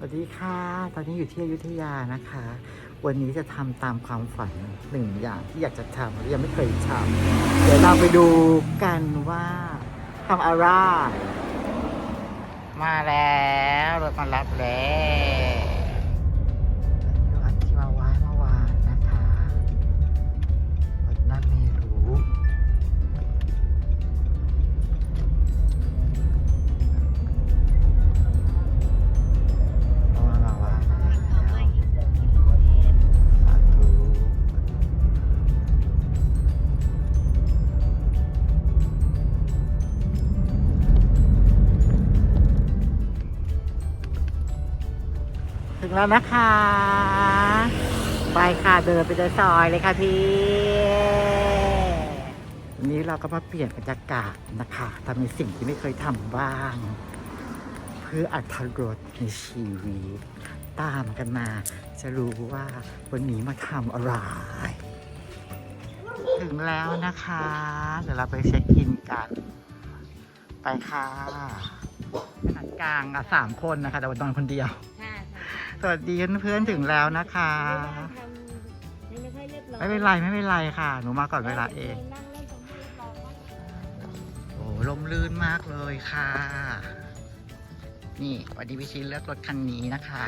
สวัสดีค่ะ ตอนนี้อยู่ที่อยุธยานะคะ วันนี้จะทำตามความฝันหนึ่งอย่างที่อยากจะทำแต่ยังไม่เคยทำเดี๋ยวเราไปดูกันว่าทำอะไรมาแล้วรถมารับแล้ว แล้วนะคะ ไปค่ะเดินไปในซอยเลยค่ะพี่วันนี้เราก็มาเปลี่ยนบรรยากาศนะคะทำในสิ่งที่ไม่เคยทำบ้าง เพื่ออัธรสในชีวิต ตามกันมา จะรู้ว่าวันนี้มาทำอะไร ถึงแล้วนะคะ เดี๋ยวเราไปเช็คอินกัน ไปค่ะขนาดกลางอะสามคนนะคะ แต่วันนอนคนเดียว สวัสดีเพื่อนๆถึงแล้วนะคะทำยังไม่ค่อยเรียบร้อยไม่เป็นไรไม่เป็นไรค่ะ หนูมาก่อนเวลาเองนั่งเล่นตรงที่เรียบร้อยมากโอ้ลมลื่นมากเลยค่ะ นี่วันนี้พี่ชินเลือกรถคันนี้นะคะ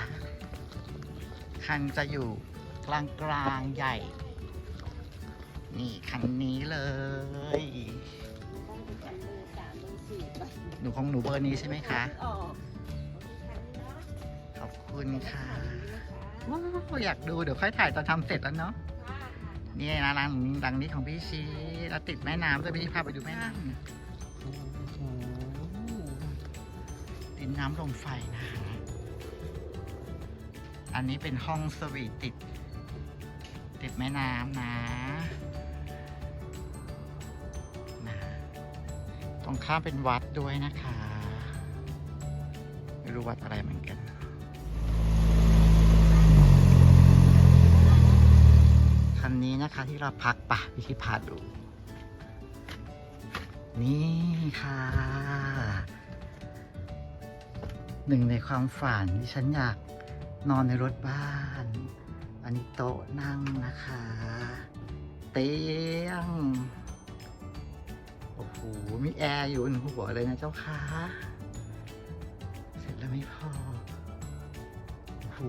คันจะอยู่กลางกลางๆใหญ่ นี่คันนี้เลยต้องไปจับมือสามมือสี่ไปหนูของหนูเบอร์นี้ใช่ไหมคะออกโอเคุณค่ะว้าวอยากดูเดี๋ยวค่อยถ่ายตอนทำเสร็จแล้วเนาะนี่นะรังรังนี้ของพี่ชีแล้ติดแม่น้ำด้วยพี่พาไปดูแม่น้ำโอ้โหติดน้ำลมไฟนะฮะอันนี้เป็นห้องสวีทติด ติดแม่น้ำนะนะตรงข้ามเป็นวัดด้วยนะคะ ไม่รู้วัดอะไรเหมือนกัน คั นนี้นะคะที่เราพักปะวิธีพาดู นี่ค่ะหนึ่งในความฝันที่ฉันอยากนอนในรถบ้าน อันนี้โต๊ะนั่งนะคะ เตียง โอ้โห มีแอร์อยู่บนหัวเลยนะเจ้าค่ะ เสร็จแล้วไม่พอ โอ้โห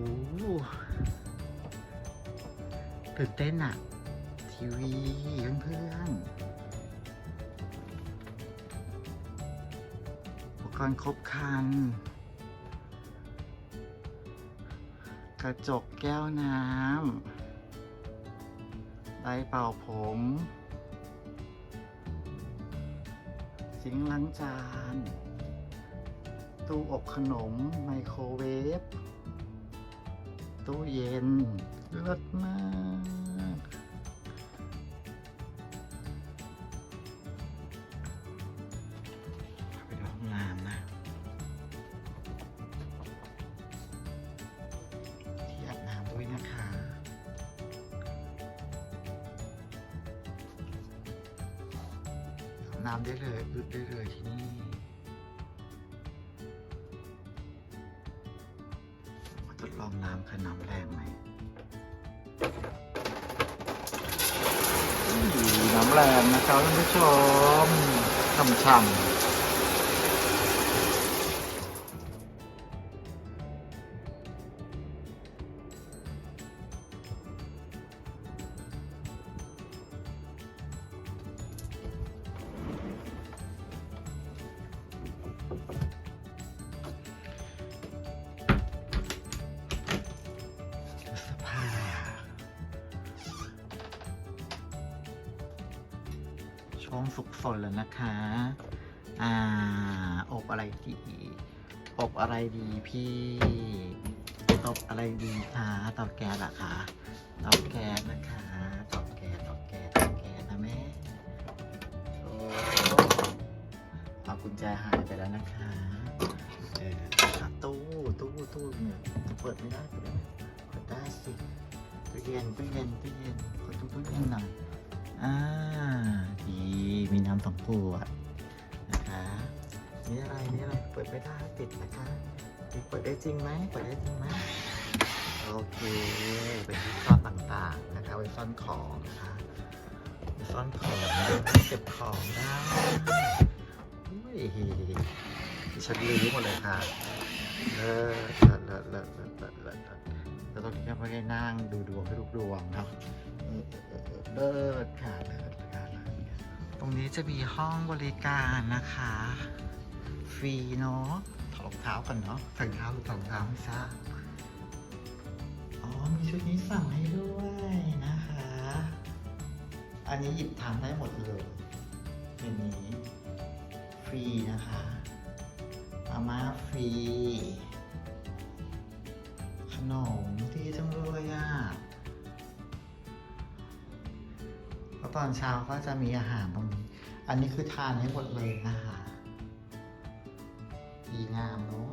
ตื่นเต้นอะทีวีเพื่อนๆอุปกรณ์ครบครัน กระจกแก้วน้ำไดเป่าผม สิงล้างจาน ตู้อบขนม ไมโครเวฟ ตู้เย็นเลิศมากไปดูห้องน้ำนะที่อาบน้ำด้วยนะคะอาบน้ำได้เลยอึดได้เลยที่นี่ น้ำแรงนะครับท่านผู้ชมช่ำๆ ช่วงสุกสนแล้วนะคะ อ่า อบอะไรดีอบอะไรดีพี่ตบอะไรดีคะเตาแก๊สเหรอคะเตาแก๊สนะคะเตาแก๊สเตาแก๊สเตาแก๊สนะแม่โอ้เอากุญแจหายไปแล้วนะคะเออตู้ตู้ตู้เนี่ยเปิดไม่ได้เปิดได้สิตู้เย็นตู้เย็นตู้เย็นขอดูตู้เย็นหน่อย อ่าดีมีน้ำสองขวดนะคะนี่อะไรนี่อะไรเปิดไม่ได้ปิดนะคะเปิดได้จริงไหมเปิดได้จริงไหมโอเคเป็นที่ซ่อนต่างๆนะคะไว้ซ่อนของนะคะไว้ซ่อนของเก็บของได้อุ้ยดิฉันลืมหมดเลยค่ะเลิศเลิศเลิศเลิศเลิศเลิศเลิศแล้วตอนนี้ก็ไม่ได้นั่งดูดวงให้ลูกดวงเนาะ เลิศค่ะเลิศค่ะตรงนี้จะมีห้องบริการนะคะ ฟรีเนาะถอดรองเท้ากันเนาะใส่รองเท้าหรือถอดรองเท้าไม่ทราบอ๋อมีชุดนี้สั่งให้ด้วยนะคะ อันนี้หยิบทานได้หมดเลยในนี้ฟรีนะคะมาม่าฟรีขนมดีจังเลยอะ ตอนเช้าก็จะมีอาหารตรงนี้ อันนี้คือทานให้หมดเลยนะคะดีงามเนาะ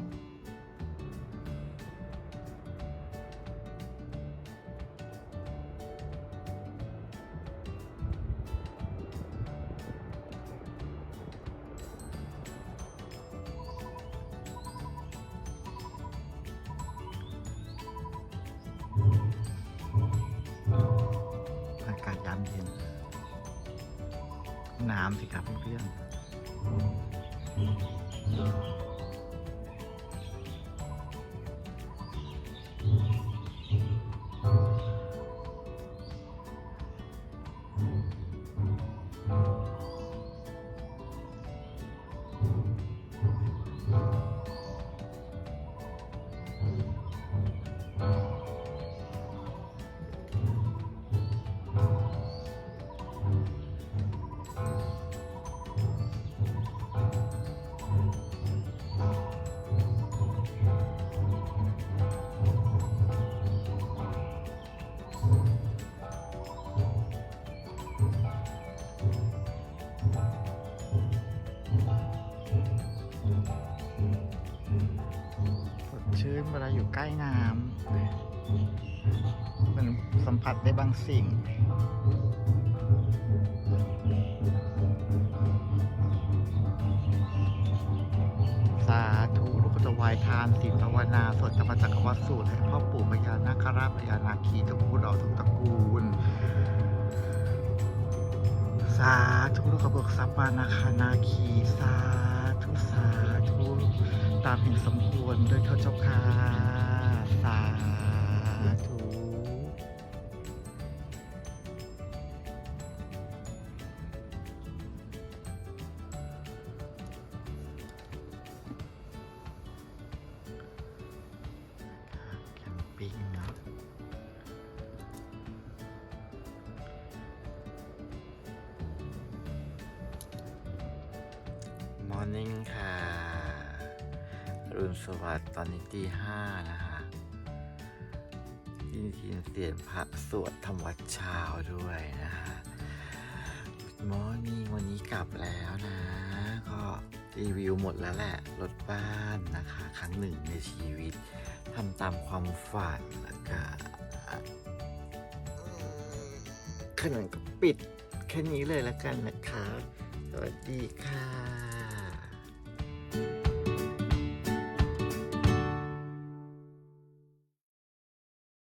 น้ำสิครับเพื่อน ชื่นเวลาอยู่ใกล้น้ำมันสัมผัสได้บางสิ่ง สาธุลูกจะวายทานศีลภาวนาสวดธรรมจักรวรรดิสูตรให้พ่อปู่พญานาคราชพญานาคีทุกผู้เราทุกตระกูล สาธุลูกกระเบิกทรัพย์มานาคานาคีสาธุสาธุ ตามเห็นสมควรด้วยเถิดเจ้าค่ะสาธุแคมปิ้งเนาะมอร์นิ่งค่ะ รุณสวัสดิ์ตอนนี้ตีห้านะคะได้ยินเสียงพระสวดธรรมวัดเช้าด้วยนะคะมอร์นิ่วันนี้กลับแล้วนะ ก็รีวิวหมดแล้วแหละรถบ้านนะคะ ครั้งหนึ่งในชีวิตทำตามความฝันแล้วก็ขนาดก็ปิดแค่นี้เลยแล้วกันนะคะ สวัสดีค่ะ